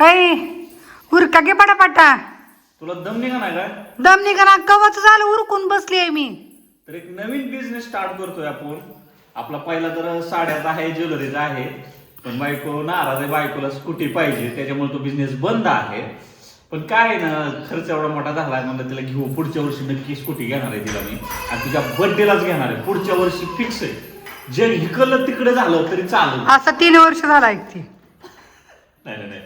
ऐ उरका गे पटापटा. तुला दम निघा नाही काय दम निघा कवच झालं उरकून बसली आहे मी. तर एक नवीन बिझनेस स्टार्ट करतोय आपण. आपला पहिला तर साड्याचा आहे ज्वेलरीचा आहे. पण बायको नाराज आहे बायकोला स्कूटी पाहिजे त्याच्यामुळे तो बिझनेस बंद आहे. पण काय आहे ना खर्च एवढा मोठा झाला आहे म्हणलं तिला घेऊ. पुढच्या वर्षी नक्की स्कूटी घेणार आहे तिला मी. आणि तिच्या बर्थडेलाच घेणार आहे. पुढच्या वर्षी फिक्स आहे. जे हिकलं तिकडे झालं तरी चालेल. असं तीन वर्ष झाला ऐकते. नाही नाही नाही.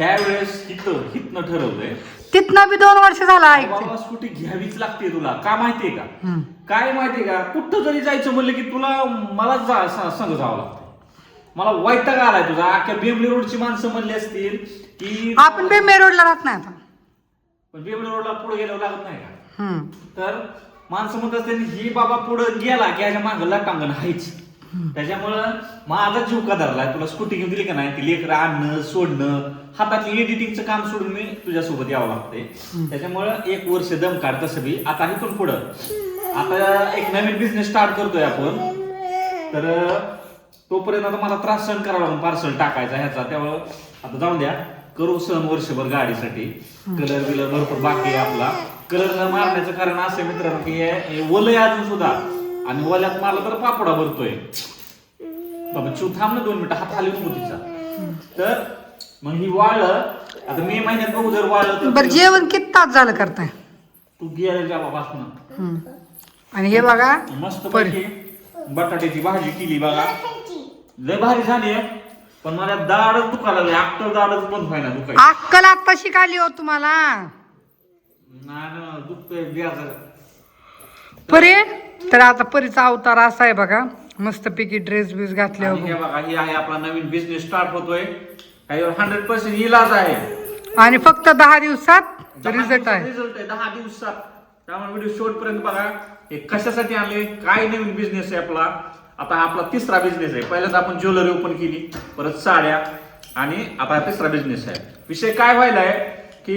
त्यावेळेस हिथं हिथनं ठरवलंय. तिथनं बी दोन वर्ष झाला ऐकते. बाबा स्कूटी घ्यावीच लागते तुला. का माहितीये का? हम्म. काय माहितीये का? कुठं जरी जायचं म्हणलं की तुला मला जा स- संग जावं लागतं. मला वैताग आलाय तुझा. अख्ख्या बेंबली रोडची माणसं म्हणली असतील की आपण बेमे रोडला राहत नाही आता. पण बेंबली रोडला पुढे गेल्यावर लागत नाही का? हम्म. तर माणसं म्हणत असतील ही बाबा पुढे गेला की याच्या मागं लाटांगण हायच. त्याच्यामुळं माझा जीव का धरलाय? तुला स्कूटी घेऊन दिली का नाही? ती लेकरं आणणं सोडणं हातातली एडिटिंगचं काम सोडून मी तुझ्यासोबत यावं लागते त्याच्यामुळं एक वर्ष दम काढ तसं बी. आता इथून पुढं. आता एक नवीन बिझनेस स्टार्ट करतोय आपण. तर तोपर्यंत आता मला त्रास सहन करावा लागून पार्सल टाकायचा ह्याचा. त्यामुळं आता जाऊन द्या. करू सहन वर्षभर गाडीसाठी. कलर बिलर भरपूर बाकी आहे आपला. कलर न मारण्याचं कारण असं मित्रांनो की ओलंय अजून सुद्धा. आणि ओल्यात मारलं तर पापडा भरतोय. बाबा चिव थांब ना दोन मिनिटं हात खाली नको तिचा. तर मग ही वाळलं आता मे महिन्यात बघू जर तर बरं जेवण किती तास झालं करताय? तू गेला हम्म. आणि हे बघा मस्त. पैकी बटाट्याची भाजी केली बघा. लय भारी झाली आहे पण मला दाडच दुखायला लागली अक्कल दाडच बंद व्हायला दुखाय अक्कल आता शिकाली हो तुम्हाला. नाही ना दुखतोय बियाचं परी तर आता परीचा अवतार असा आहे बघा. मस्त पैकी ड्रेस बिस आणि हे बघा ही आहे आपला नवीन बिझनेस स्टार्ट होतोय. ह्याच्यावर हंड्रेड पर्सेंट इलाज आहे. आणि फक्त दहा दिवसात रिझल्ट आहे. रिझल्ट आहे दहा दिवसात. त्यामुळे व्हिडिओ शेवटपर्यंत बघा हे कशासाठी आणले काय नवीन बिझनेस आहे आपला? आता हा आपला तिसरा बिझनेस आहे. पहिल्यांदा आपण ज्वेलरी ओपन केली परत साड्या. आणि आता हा तिसरा बिझनेस आहे. विषय काय व्हायलाय की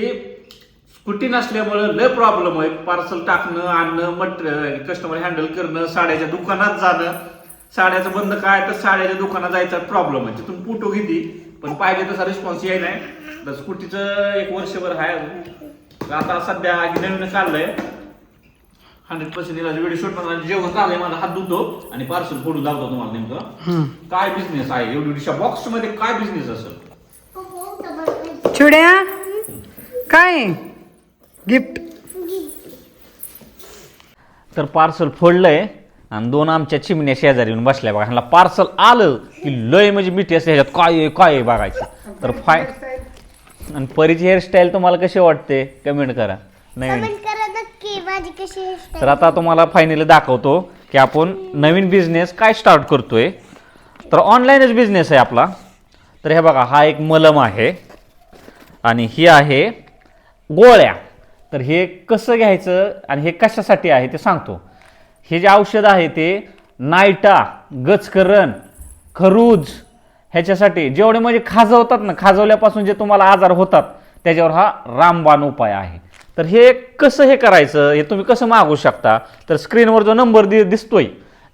स्कूटी नसल्यामुळं लय प्रॉब्लेम आहे. पार्सल टाकणं आणणं मट कस्टमर हँडल करणं साड्याच्या दुकानात जाणं. साड्याचं बंद काय? तर साड्याच्या दुकानात जायचा प्रॉब्लेम आहे. तिथून फोटो घेते. पण पाहिजे तसा रिस्पॉन्स याय नाही. तर स्कूटीचं एक वर्षभर आहे. आता सध्या हे नवीन काढलंय. हंड्रेड पर्सेंट व्हिडिओ शूटमध्ये जेवण झालंय. माझा हात धुतो आणि पार्सल फोडून दाखवतो तुम्हाला नेमकं. काय बिझनेस आहे? एवढी बॉक्समध्ये काय बिझनेस असेल? चिड्या काय? गिफ्ट. तर पार्सल फोडलंय आणि दोन आमच्या चिमण्या शेजारी येऊन बसल्या बघा. ह्यांना पार्सल आलं की लय म्हणजे मिठी असते ह्याच्यात. काय आहे काय आहे बघायचं. तर फाय आणि परीची हेअरस्टाईल तुम्हाला कशी वाटते? कमेंट करा. नवीन कमेंट करा नक्की माझी कशी हेअरस्टाईल तर आता तुम्हाला फायनली दाखवतो की आपण नवीन बिझनेस काय स्टार्ट करतोय. तर ऑनलाईनच बिझनेस आहे आपला. तर हे बघा हा एक मलम आहे. आणि ही आहे गोळ्या. तर हे कसं घ्यायचं आणि हे कशासाठी आहे ते सांगतो. हे जे औषध आहे ते नायटा गचकरण खरूज ह्याच्यासाठी जेवढे म्हणजे खाजवतात ना खाजवल्यापासून जे तुम्हाला आजार होतात त्याच्यावर हा रामबाण उपाय आहे. तर हे कसं हे करायचं हे तुम्ही कसं मागू शकता? तर स्क्रीनवर जो नंबर दि दिसतोय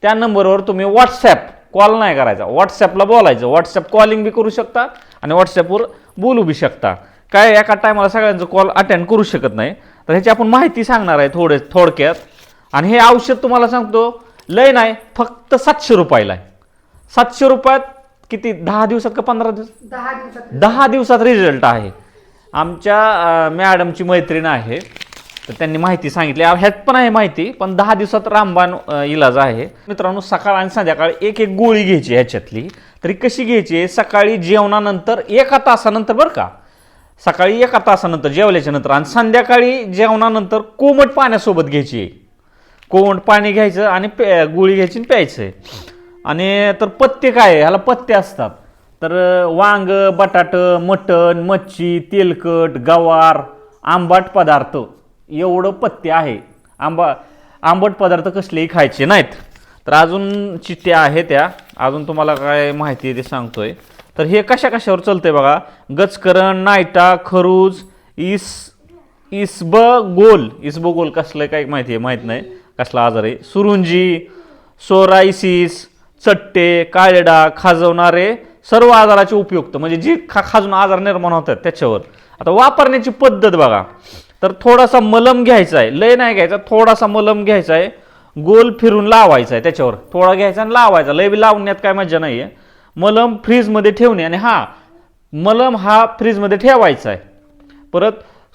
त्या नंबरवर तुम्ही व्हॉट्सॲप कॉल नाही करायचा. व्हॉट्सॲपला बोलायचं. व्हॉट्सॲप कॉलिंग बी करू शकता आणि व्हॉट्सॲपवर बोलू बी शकता. काय एका टायमाला सगळ्यांचं कॉल अटेंड करू शकत नाही. तर ह्याची आपण माहिती सांगणार आहे थोडे थोडक्यात. आणि हे औषध तुम्हाला सांगतो लय नाही फक्त सातशे रुपयाला आहे. सातशे रुपयात किती दहा दिवसात का पंधरा दिवस? दहा दिवसात रिझल्ट आहे. आमच्या मॅडमची मैत्रीण आहे तर त्यांनी माहिती सांगितली. ह्यात पण आहे माहिती पण दहा दिवसात रामबाण इलाज आहे. मित्रांनो सकाळ आणि संध्याकाळ एक एक गोळी घ्यायची ह्याच्यातली. तरी कशी घ्यायची? सकाळी जेवणानंतर एका तासानंतर बरं का? सकाळी एका तासानंतर जेवल्याच्या नंतर आणि संध्याकाळी जेवणानंतर कोमट पाण्यासोबत घ्यायची. आहे कोमट पाणी घ्यायचं आणि पे गोळी घ्यायची आणि प्यायचं. आहे आणि तर पत्ते काय आहे? ह्याला पत्ते असतात. तर वांग बटाटं मटण मच्छी तेलकट गवार आंबट पदार्थ एवढं पत्ते आहे. आंबा आंबट पदार्थ कसलेही खायचे नाहीत. तर अजून चिठ्ठ्या आहे त्या. अजून तुम्हाला काय माहिती आहे ते सांगतोय. तर हे कशा कशावर चालतंय बघा. गचकरण नायटा खरूज इस इसब गोल. इसब गोल कसलं काय माहिती आहे? माहीत नाही. कसला आजार आहे? सुरुंजी सोरायसिस चट्टे काळेडा खाजवणारे सर्व आजाराचे उपयुक्त. म्हणजे जी खा खाजून आजार निर्माण होतात त्याच्यावर. आता वापरण्याची पद्धत बघा. तर थोडासा मलम घ्यायचा आहे लय नाही घ्यायचा थोडासा मलम घ्यायचा आहे गोल फिरून लावायचा आहे त्याच्यावर. थोडा घ्यायचा आणि लावायचा. लय बी लावण्यात काय मजा नाही आहे मलम फ्रीजमध्ये ठेवणे आणि हा मलम हा फ्रीजमध्ये ठेवायचा आहे. परत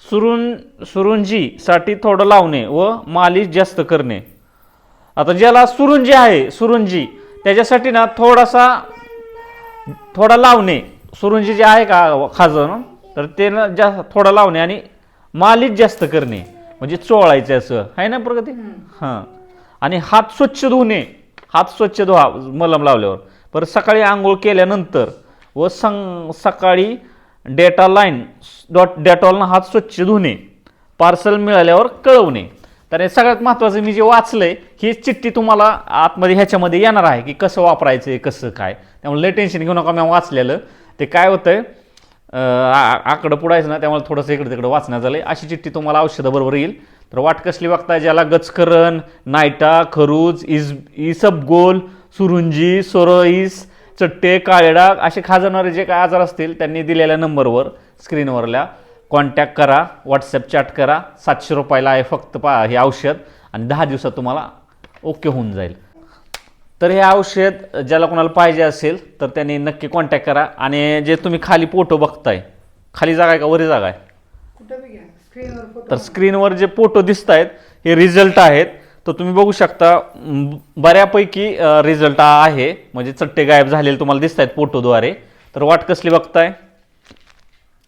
सुरुंज सुरुंजीसाठी थोडं लावणे व मालिश जास्त करणे. आता ज्याला सुरुंजी आहे सुरुंजी त्याच्यासाठी ना थोडासा थोडा लावणे. सुरुंजी जे आहे का खाजण तर ते ना जास्त थोडा लावणे आणि मालिश जास्त करणे. म्हणजे चोळायचे असं. आहे ना प्रगती? हां. आणि हात स्वच्छ धुणे. हात स्वच्छ धुवा मलम लावल्यावर. परत सकाळी आंघोळ केल्यानंतर व सं सकाळी डेटा लाईन डॉट डेटॉलनं हात स्वच्छ धुणे पार्सल मिळाल्यावर कळवणे. तर हे सगळ्यात महत्त्वाचं मी जे वाचलंय ही चिठ्ठी तुम्हाला आतमध्ये ह्याच्यामध्ये येणार आहे की कसं वापरायचं आहे कसं काय. त्यामुळे लय टेन्शन घेऊ नका मी वाचलेलं. ते काय होतं आहे आ- आकडं पुढायचं ना त्यामुळे थोडंसं इकडे तिकडे वाचण्यात झालं आहे अशी चिठ्ठी तुम्हाला औषधाबरोबर येईल. तर वाट कसली बघताय ज्याला गचकरण नायटा खरूज इस इसबगोल सुरुंजी सोरोईस चट्टे काळे डाग असे खाजवणारे जे काय आजार असतील त्यांनी दिलेल्या नंबरवर स्क्रीनवरल्या कॉन्टॅक्ट करा व्हॉट्सअप चॅट करा. सातशे रुपयाला आहे फक्त पा हे औषध आणि दहा दिवसात तुम्हाला ओके होऊन जाईल. तर हे औषध ज्याला कोणाला पाहिजे असेल तर त्यांनी नक्की कॉन्टॅक्ट करा. आणि जे तुम्ही खाली फोटो बघताय खाली जागा आहे का? वरी जागा आहे? तर स्क्रीनवर जे फोटो दिसत आहेत हे रिझल्ट आहेत. तर तुम्ही बघू शकता बऱ्यापैकी रिझल्ट आहे. म्हणजे चट्टे गायब झालेले तुम्हाला दिसत आहेत फोटोद्वारे तर वाट कसली बघताय?